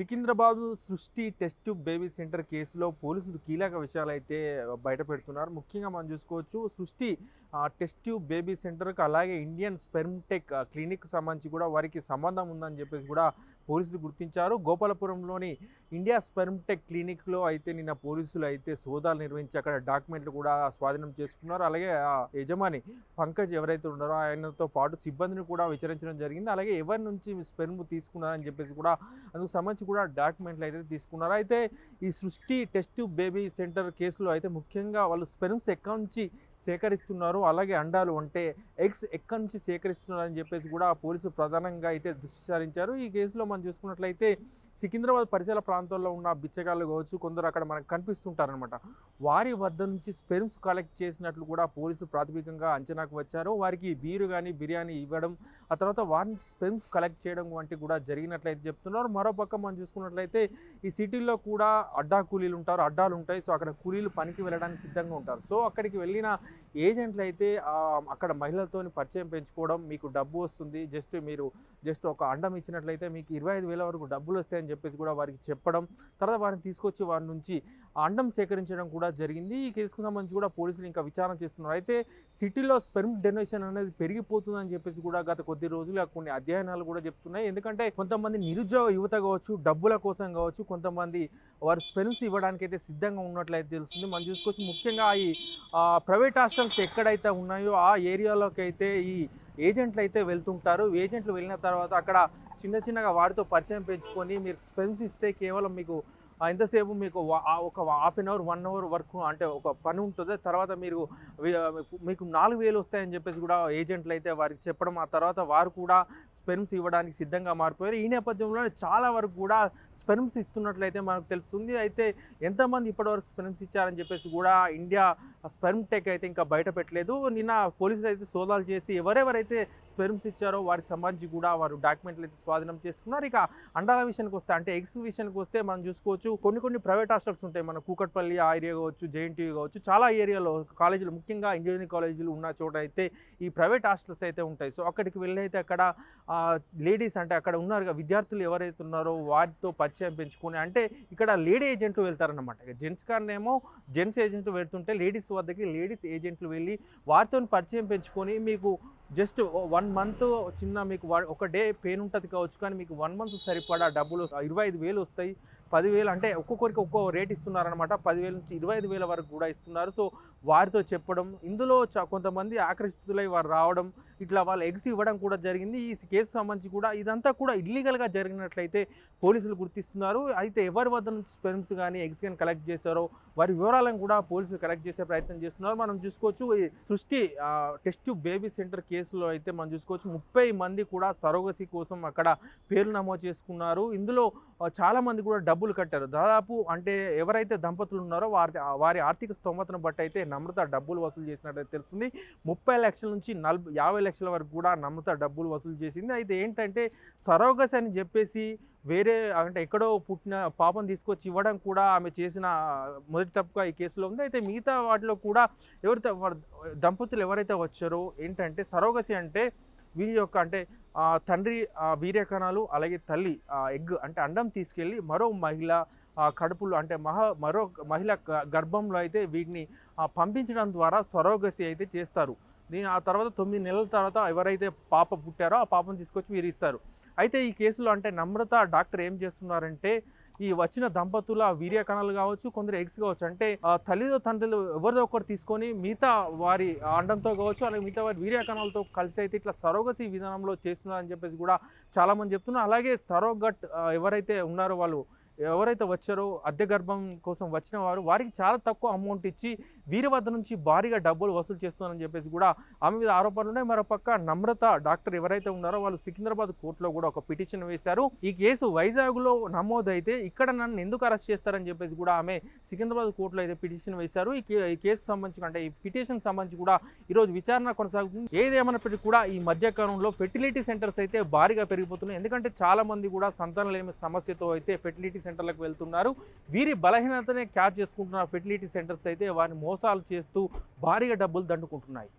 సికింద్రాబాద్ సృష్టి test tube baby centre కేసులో పోలీసులు కీలక విషయాలు అయితే బయట పెడుతున్నారు ముఖ్యంగా మనం చూసుకోవచ్చు సృష్టి ఆ, టెస్ట్ ట్యూబ్ బేబీ సెంటర్కి అలాగే ఇండియన్ స్పెర్మ్టెక్ క్లినిక్ సంబంధించి కూడా వారికి సంబంధం ఉందని చెప్పేసి కూడా పోలీసులు గుర్తించారు. గోపాలపురంలోని ఇండియా స్పెర్మ్టెక్ క్లినిక్లో అయితే నిన్న పోలీసులు అయితే సోదాలు నిర్వహించి అక్కడ డాక్యుమెంట్లు కూడా స్వాధీనం చేసుకున్నారు. అలాగే ఆ యజమాని పంకజ్ ఎవరైతే ఉన్నారో ఆయనతో పాటు సిబ్బందిని కూడా విచారించడం జరిగింది. అలాగే ఎవరి నుంచి స్పెర్మ్ తీసుకున్నారని చెప్పేసి కూడా అందుకు సంబంధించి కూడా డాక్యుమెంట్లు అయితే తీసుకున్నారు. అయితే ఈ సృష్టి టెస్ట్ బేబీ సెంటర్ కేసులో అయితే ముఖ్యంగా వాళ్ళు స్పెర్మ్స్ ఎక్కడి నుంచి సేకరిస్తున్నారు. అలాగే అండాలు అంటే ఎగ్స్ ఎక్కడి నుంచి సేకరిస్తున్నారని చెప్పేసి కూడా పోలీసులు ప్రధానంగా అయితే దృష్టి సారించారు ఈ కేసులో మనం చూసుకున్నట్లయితే సికింద్రాబాద్ పరిసర ప్రాంతాల్లో ఉన్న బిచ్చగాళ్ళు కావచ్చు కొందరు అక్కడ మనకు కనిపిస్తుంటారనమాట వారి వద్ద నుంచి స్పెర్మ్స్ కలెక్ట్ చేసినట్లు కూడా పోలీసులు ప్రాథమికంగా అంచనాకు వచ్చారు. వారికి బీరు కానీ బిర్యానీ ఇవ్వడం ఆ తర్వాత వారి నుంచి స్పెర్మ్స్ కలెక్ట్ చేయడం వంటి కూడా జరిగినట్లయితే చెప్తున్నారు. మరోపక్క మనం చూసుకున్నట్లయితే ఈ సిటీలో కూడా అడ్డా కూలీలు ఉంటారు అడ్డాలు ఉంటాయి. సో అక్కడ కూలీలు పనికి వెళ్ళడానికి సిద్ధంగా ఉంటారు. సో అక్కడికి వెళ్ళిన ఏజెంట్లు అయితే అక్కడ మహిళలతో పరిచయం పెంచుకోవడం మీకు డబ్బు వస్తుంది. జస్ట్ మీరు జస్ట్ ఒక అండం ఇచ్చినట్లయితే మీకు ఇరవై ఐదు వేల వరకు డబ్బులు అని చెప్పేసి కూడా వారికి చెప్పడం తర్వాత వారిని తీసుకొచ్చి వారి నుంచి అండం సేకరించడం కూడా జరిగింది. ఈ కేసుకు సంబంధించి కూడా పోలీసులు ఇంకా విచారణ చేస్తున్నారు. అయితే సిటీలో స్పెర్మ్ డొనేషన్ అనేది పెరిగిపోతుందని చెప్పేసి కూడా గత కొద్ది రోజులు కొన్ని అధ్యయనాలు కూడా చెప్తున్నాయి. ఎందుకంటే కొంతమంది నిరుద్యోగ యువత కావచ్చు డబ్బుల కోసం కావచ్చు కొంతమంది వారు స్పెర్మ్స్ ఇవ్వడానికి అయితే సిద్ధంగా ఉన్నట్లయితే తెలుస్తుంది. మనం చూసుకోవచ్చు ముఖ్యంగా ఈ ప్రైవేట్ హాస్టల్స్ ఎక్కడైతే ఉన్నాయో ఆ ఏరియాలోకి అయితే ఈ ఏజెంట్లు అయితే వెళ్తుంటారు. ఏజెంట్లు వెళ్ళిన తర్వాత అక్కడ చిన్న చిన్నగా వారితో పరిచయం పెంచుకొని మీరు స్పెన్స్ ఇస్తే కేవలం మీకు ఎంతసేపు మీకు ఒక half an hour one hour వరకు అంటే ఒక పని ఉంటుంది. తర్వాత మీరు మీకు నాలుగు వేలు వస్తాయని చెప్పేసి కూడా ఏజెంట్లు అయితే వారికి చెప్పడం ఆ తర్వాత వారు కూడా స్పెర్మ్స్ ఇవ్వడానికి సిద్ధంగా మారిపోయారు. ఈ నేపథ్యంలో చాలా వరకు కూడా స్పెర్మ్స్ ఇస్తున్నట్లయితే మనకు తెలుస్తుంది. అయితే ఎంతమంది ఇప్పటివరకు స్పెర్మ్స్ ఇచ్చారని చెప్పేసి కూడా ఇండియా స్పెర్మ్ టెక్ అయితే ఇంకా బయట పెట్టలేదు. నిన్న పోలీసులు అయితే సోదాలు చేసి ఎవరెవరైతే స్పెర్మ్స్ ఇచ్చారో వారికి సంబంధించి కూడా వారు డాక్యుమెంట్లు అయితే స్వాధీనం చేసుకున్నారు. ఇక అండాల విషయానికి వస్తే అంటే ఎగ్స్ విషయానికి వస్తే మనం చూసుకోవచ్చు. కొన్ని కొన్ని ప్రైవేట్ హాస్టల్స్ ఉంటాయి. మన కూకట్పల్లి ఆ ఏరియా కావచ్చు జేఎన్టీయూ కావచ్చు. చాలా ఏరియాలో కాలేజీలు ముఖ్యంగా ఇంజనీరింగ్ కాలేజీలు ఉన్న చోట అయితే ఈ ప్రైవేట్ హాస్టల్స్ అయితే ఉంటాయి. సో అక్కడికి వెళ్ళి అయితే అక్కడ లేడీస్ అంటే అక్కడ ఉన్నారు విద్యార్థులు ఎవరైతే ఉన్నారో వారితో పరిచయం పెంచుకొని అంటే ఇక్కడ లేడీ ఏజెంట్లు వెళ్తారనమాట జెంట్స్ కారణేమో జెంట్స్ ఏజెంట్లు వెళ్తుంటే లేడీస్ వద్దకి లేడీస్ ఏజెంట్లు వెళ్ళి వారితో పరిచయం పెంచుకొని మీకు జస్ట్ వన్ మంత్ చిన్న మీకు ఒక డే పెయిన్ ఉంటుంది కావచ్చు. కానీ మీకు వన్ మంత్ సరిపడా డబ్బులు ఇరవై ఐదు వేలు వస్తాయి. పదివేలు అంటే ఒక్కొక్కరికి ఒక్కో రేట్ ఇస్తున్నారనమాట పదివేల నుంచి ఇరవై ఐదు వేల వరకు కూడా ఇస్తున్నారు. సో వారితో చెప్పడం ఇందులో కొంతమంది ఆకర్షితులై వారు రావడం ఇట్లా వాళ్ళు ఎగ్స్ ఇవ్వడం కూడా జరిగింది. ఈ కేసు సంబంధించి కూడా ఇదంతా కూడా ఇల్లీగల్గా జరిగినట్లయితే పోలీసులు గుర్తిస్తున్నారు. అయితే ఎవరి వద్ద నుంచి స్పెర్మ్స్ కానీ ఎగ్స్ కానీ కలెక్ట్ చేశారో వారి వివరాలను కూడా పోలీసులు కలెక్ట్ చేసే ప్రయత్నం చేస్తున్నారు. మనం చూసుకోవచ్చు ఈ సృష్టి టెస్ట్ బేబీ సెంటర్ కేసులో అయితే మనం చూసుకోవచ్చు ముప్పై మంది కూడా సరోగసి కోసం అక్కడ పేర్లు నమోదు చేసుకున్నారు. ఇందులో చాలామంది కూడా డబ్బు డబ్బులు కట్టారు. దాదాపు అంటే ఎవరైతే దంపతులు ఉన్నారో వారి వారి ఆర్థిక స్తోమతను బట్టి అయితే నమ్రత డబ్బులు వసూలు చేసినట్టు తెలుస్తుంది. ముప్పై లక్షల నుంచి నలభై యాభై లక్షల వరకు కూడా నమ్రత డబ్బులు వసూలు చేసింది. అయితే ఏంటంటే సరోగస్ అని చెప్పేసి వేరే అంటే ఎక్కడో పుట్టిన పాపం తీసుకొచ్చి ఇవ్వడం కూడా ఆమె చేసిన మొదటి తప్పుగా ఈ కేసులో ఉంది. అయితే మిగతా వాటిలో కూడా ఎవరైతే దంపతులు ఎవరైతే వచ్చారో ఏంటంటే సరోగసి అంటే వీరి యొక్క అంటే తండ్రి వీర్యకణాలు అలాగే తల్లి ఎగ్ అంటే అండం తీసుకెళ్ళి మరో మహిళ కడుపులు కడుపులో అంటే మహా మరో మహిళ గ- గర్భంలో అయితే వీటిని పంపించడం ద్వారా సరోగసి అయితే చేస్తారు. దీని ఆ తర్వాత తొమ్మిది నెలల తర్వాత ఎవరైతే పాప పుట్టారో ఆ పాపను తీసుకొచ్చి వీరిస్తారు. అయితే ఈ కేసులో అంటే నమ్రత డాక్టర్ ఏం చేస్తున్నారంటే ఈ వచ్చిన దంపతుల వీర్య కణాలు కావచ్చు కొందరు ఎగ్స్ కావచ్చు అంటే తల్లిదో తండ్రులు ఎవరిదో ఒకరు తీసుకొని మిగతా వారి అండంతో కావచ్చు అలాగే మిగతా వారి వీర్య కణాలతో కలిసి అయితే ఇట్లా సరోగసి విధానంలో చేస్తున్నారని చెప్పేసి కూడా చాలామంది చెప్తున్నారు. అలాగే సరోగట్ ఎవరైతే ఉన్నారో వాళ్ళు ఎవరైతే వచ్చారో అద్దె గర్భం కోసం వచ్చిన వారు వారికి చాలా తక్కువ అమౌంట్ ఇచ్చి వీరి వద్ద నుంచి భారీగా డబ్బులు వసూలు చేస్తున్నారని చెప్పేసి కూడా ఆమె మీద ఆరోపణలు ఉన్నాయి. మరోపక్క నమ్రత డాక్టర్ ఎవరైతే ఉన్నారో వాళ్ళు సికింద్రాబాద్ కోర్టులో కూడా ఒక పిటిషన్ వేశారు. ఈ కేసు వైజాగ్లో నమోదైతే ఇక్కడ నన్ను ఎందుకు అరెస్ట్ చేస్తారని చెప్పేసి కూడా ఆమె సికింద్రాబాద్ కోర్టులో అయితే పిటిషన్ వేశారు. ఈ కేసు సంబంధించి అంటే ఈ పిటిషన్ సంబంధించి కూడా ఈరోజు విచారణ కొనసాగుతుంది. ఏదేమైనప్పటికీ కూడా ఈ మధ్యకాలంలో ఫెర్టిలిటీ సెంటర్స్ అయితే భారీగా పెరిగిపోతున్నాయి. ఎందుకంటే చాలా మంది కూడా సంతానలేమి సమస్యతో అయితే ఫెర్టిలిటీ సెంటర్లకు వెళ్తున్నారు. వీరి బలహీనతనే క్యాచ్ చేసుకుంటున్న ఫెర్టిలిటీ సెంటర్స్ అయితే వారిని మోసాలు చేస్తూ భారీగా డబ్బులు దండుకుంటున్నాయి.